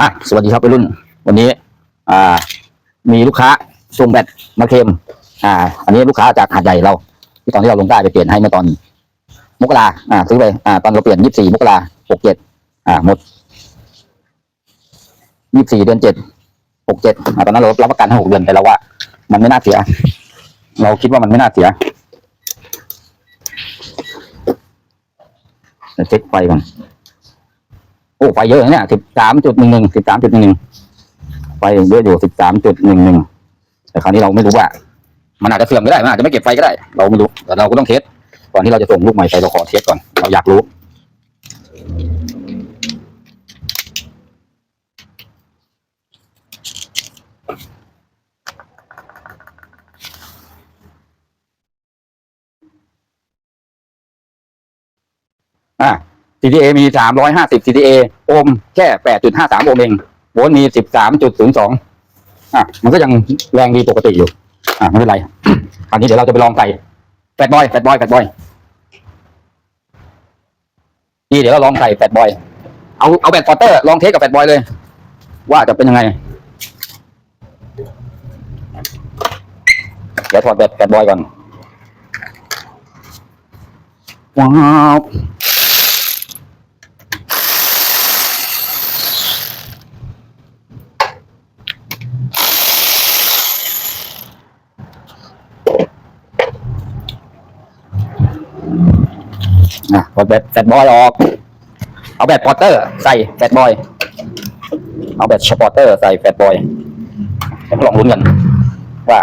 อะสวัสดีครับวัยรุ่น วันนี้ อ่า มีลูกค้าส่งแบตมาเคลมอ่า อันนี้ลูกค้าจากหาดใหญ่เรา ที่ตอนที่เราลงใต้ไปเปลี่ยนให้เมื่อตอน มกราอ่าซื้อไปอ่า ตอนเราเปลี่ยนยี่สี่มกราหกเจ็ดอ่าหมดยี่สี่เดือนเจ็ดหกเจ็ดอ่าตอนนั้นเรารับประกันให้หกเดือนแต่เราว่า มันไม่น่าเสีย เราคิดว่ามันไม่น่าเสียเดี๋ยวเช็คไฟก่อน โอ้ไฟเยอะนะเนี่ยสิบสามจุดหนึ่งหนึ่งสิบสามจุดหนึ่งหนึ่งไฟเยอะอยู่สิบสามจุดหนึ่งหนึ่งแต่คราวนี้เราไม่รู้ว่า มันอาจจะเสื่อมก็ได้มันอาจจะไม่เก็บไฟก็ได้ เราไม่รู้แต่เราก็ต้องเทสก่อนที่เราจะส่งลูกใหม่ไปเราขอเทสก่อนเราอยากรู้ อ่า CTA มีสามร้อยห้าสิบ CTA โอห์มแค่แปดจุดห้าสามโอห์มเองโวลต์มีสิบสามจุดศูนย์สองอะ มันก็ยังแรงดีปกติอยู่ อะ ไม่เป็นไร คราวนี้เดี๋ยวเราจะไปลองใส่แฟตบอยแฟตบอยแฟตบอยนี่เดี๋ยวเราลองใส่แฟตบอยเอาเอาแบตพอร์เตอร์ ลองเทสกับแฟตบอยเลย ว่าจะเป็นยังไง เดี๋ยวถอดแบตแฟตบอยก่อนว้าว อะกดแบตแฟตบอยออก เอาแบตพอร์เตอร์ ใส่แฟตบอย เอาแบตสปอร์เตอร์ใส่แฟตบอยลองลุ้นกันว่า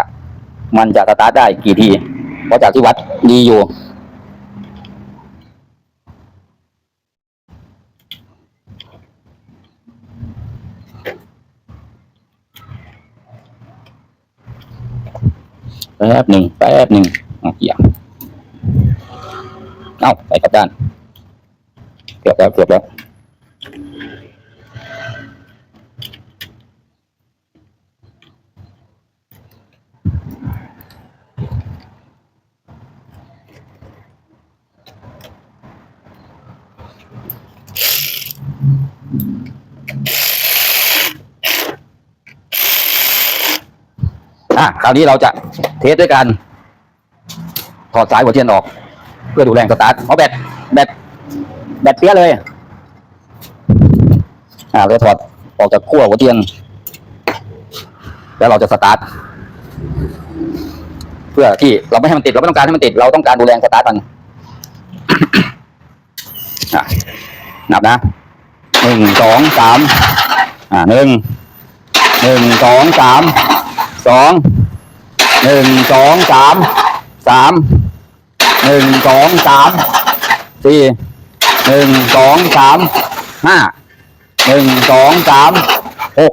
มันจะสตาร์ทได้กี่ทีเพราะจากที่วัดดีอยู่แป๊บหนึ่งแป๊บหนึ่งอาเกี่ยง เอ้าไปกลับด้านเกือบแล้วเกือบแล้วอะคราวนี้เราจะเทสด้วยกันถอดสายหัวเทียนออก เพื่อดูแรงสตาร์ทเอาแบตแบตแบตเปี้ยเลย อ่าเราถอดออกจากขั้วหัวเทียนแล้วเราจะสตาร์ทเพื่อที่เราไม่ให้มันติด เราไม่ต้องการให้มันติด เราต้องการดูแรงสตาร์ทมันอะนับนะหนึ่งสองสามอ่าหนึ่งหนึ่งสองสามสองหนึ่งสองสามสาม หนึ่งสองสามสี่หนึ่งสองสามห้าหนึ่งสองสามหก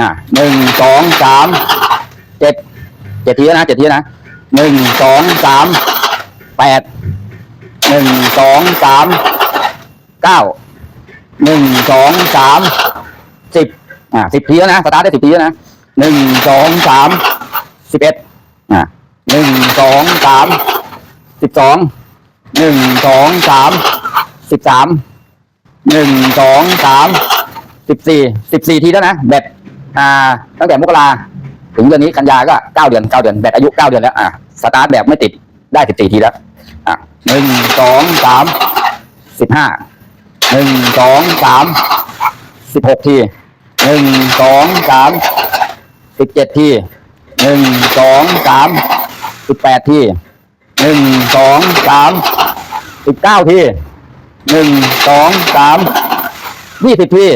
อะหนึ่งสองสามเจ็ดเจ็ดทีแล้วนะเจ็ดทีแล้วนะหนึ่งสองสามแปดหนึ่งสองสามเก้าหนึ่งสองสามสิบอะสิบทีแล้วนะสตาร์ทได้สิบทีแล้วนะหนึ่งสองสามสิบเอ็ดอะหนึ่งสองสาม สิบสองหนึ่งสองสามสิบสามหนึ่งสองสามสิบสี่สิบสี่ทีแล้วนะแบตอ่าตั้งแต่มกราถึงเดือนนี้กันยาก็เก้าเดือนเก้าเดือนแบตอายุเก้าเดือนแล้วอะสตาร์ทแบบไม่ติดได้สิบสี่ทีแล้วอะหนึ่งสองสามสิบห้าหนึ่งสองสามสิบหกทีหนึ่งสองสามสิบเจ็ดทีหนึ่งสองสามสิบแปดที หนึ่งสองสามสิบเก้าทีหนึ่งสองสามยี่สิบที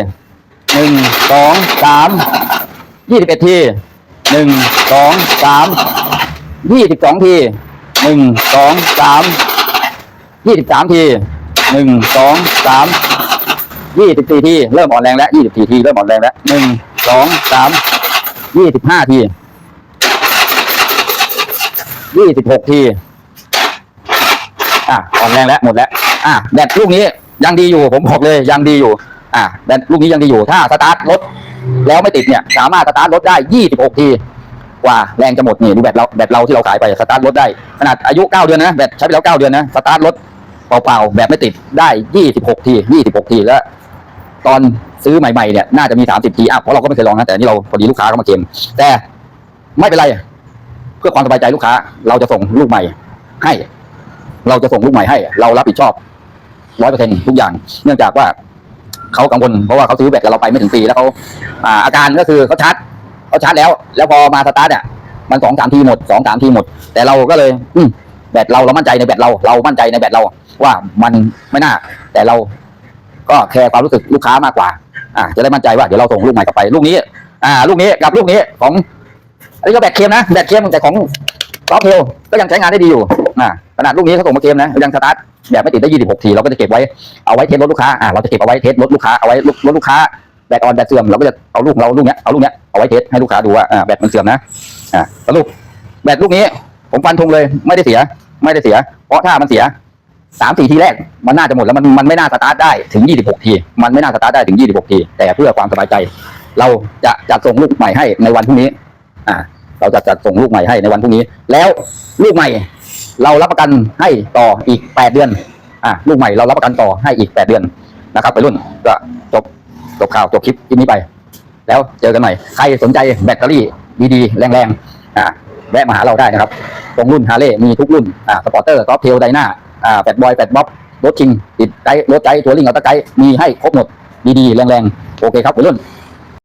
หนึ่งสองสามยี่สิบเอ็ดทีหนึ่งสองสามยี่สิบสองทีหนึ่งสองสามยี่สิบสามทีหนึ่งสองสามยี่สิบสี่ทีเริ่มอ่อนแรงแล้วยี่สิบสี่ทีเริ่มอ่อนแรงแล้วหนึ่งสองสามยี่สิบห้าทียี่สิบหกที อะอ่อนแรงแล้วหมดแล้วอะแบตลูกนี้ยังดีอยู่ผมบอกเลยยังดีอยู่ อะแบตลูกนี้ยังดีอยู่ ถ้าสตาร์ทรถแล้วไม่ติดเนี่ย สามารถสตาร์ทรถได้ 26 ทีกว่าแรงจะหมดนี่ดูแบตเราแบตเราที่เราขายไปสตาร์ทรถได้ขนาดอายุ 9 เดือนนะแบตใช้ไปแล้ว 9 เดือนนะสตาร์ทรถเปล่าๆแบบไม่ติดได้ 26 ที 26 ทีแล้วตอนซื้อใหม่ๆเนี่ยน่าจะมีสามสิบทีอะเพราะเราก็ไม่เคยลองนะแต่นี่เราพอดีลูกค้าเขามาเกมแต่ไม่เป็นไร เพื่อความสบายใจลูกค้า เราจะส่งลูกใหม่ให้ เราจะส่งลูกใหม่ให้ เรารับผิดชอบร้อยเปอร์เซ็นทุกอย่าง เนื่องจากว่าเขากังวลเพราะว่าเขาซื้อแบตกับเราไปไม่ถึงปีแล้วเขาอ่าอาการก็คือเขาชาร์จเขาชาร์จแล้ว แล้วพอมาสตาร์ทเนี่ยมันสองสามทีหมดสองสามทีหมด แต่เราก็เลย อืแบตเราเรามั่นใจในแบตเรา เรามั่นใจในแบตเรา ว่ามันไม่น่า แต่เราก็แคร์ความรู้สึกลูกค้ามากกว่า อ่าจะได้มั่นใจว่าเดี๋ยวเราส่งลูกใหม่กลับไปลูกนี้ อ่า ลูกนี้กับลูกนี้ของอันนี้ก็แบตเค็มนะแบตเค็มแต่ของซอฟเทลก็ยังใช้งานได้ดีอยู่ อ่าขนาดลูกนี้เขาส่งมาเกมนะยังสตาร์ทแบบไม่ติดได้26ทีเราก็จะเก็บไว้เอาไว้เทสรถลูกค้าอ่าเราจะเก็บเอาไว้เทสรถลูกค้าเอาไว้รถลูกค้าแบตออนแบตเสื่อมเราก็จะเอาลูกเราลูกเนี้ยเอาลูกเนี้ยเอาไว้เทสให้ลูกค้าดูว่าอ่าแบตมันเสื่อมนะอ่าสรุปแบตลูกนี้ ผมฟันธงเลยไม่ได้เสีย ไม่ได้เสีย เพราะถ้ามันเสียสามสี่ทีแรกมันน่าจะหมดแล้วมันมันไม่น่าสตาร์ทได้ถึง26ที มันไม่น่าสตาร์ทได้ถึง26ที แต่เพื่อความสบายใจ เราจะจัดส่งลูกใหม่ให้ในวันพรุ่งนี้ อ่า เราจะจัดส่งลูกใหม่ให้ในวันพรุ่งนี้ แล้วลูกใหม่ เรารับประกันให้ต่ออีก 8 เดือนอ่าลูกใหม่เรารับประกันต่อให้อีก 8 เดือนนะครับไปรุ่นก็จบจบข่าวจบคลิปคลิปนี้ไป แล้วเจอกันใหม่ใครสนใจแบตเตอรี่ดีๆ แรงๆอ่าแวะมาหาเราได้นะครับ ตรงรุ่นฮาร์เลย์มีทุกรุ่นอ่าสปอร์เตอร์ซอฟเทลไดนาอ่าแฟดบอยแฟดบ๊อบรถชิงติดไกด์รถไกด์ทัวริงอัลต้าไกด์มีให้ครบหมดดีๆแรงๆโอเคครับวัยรุ่น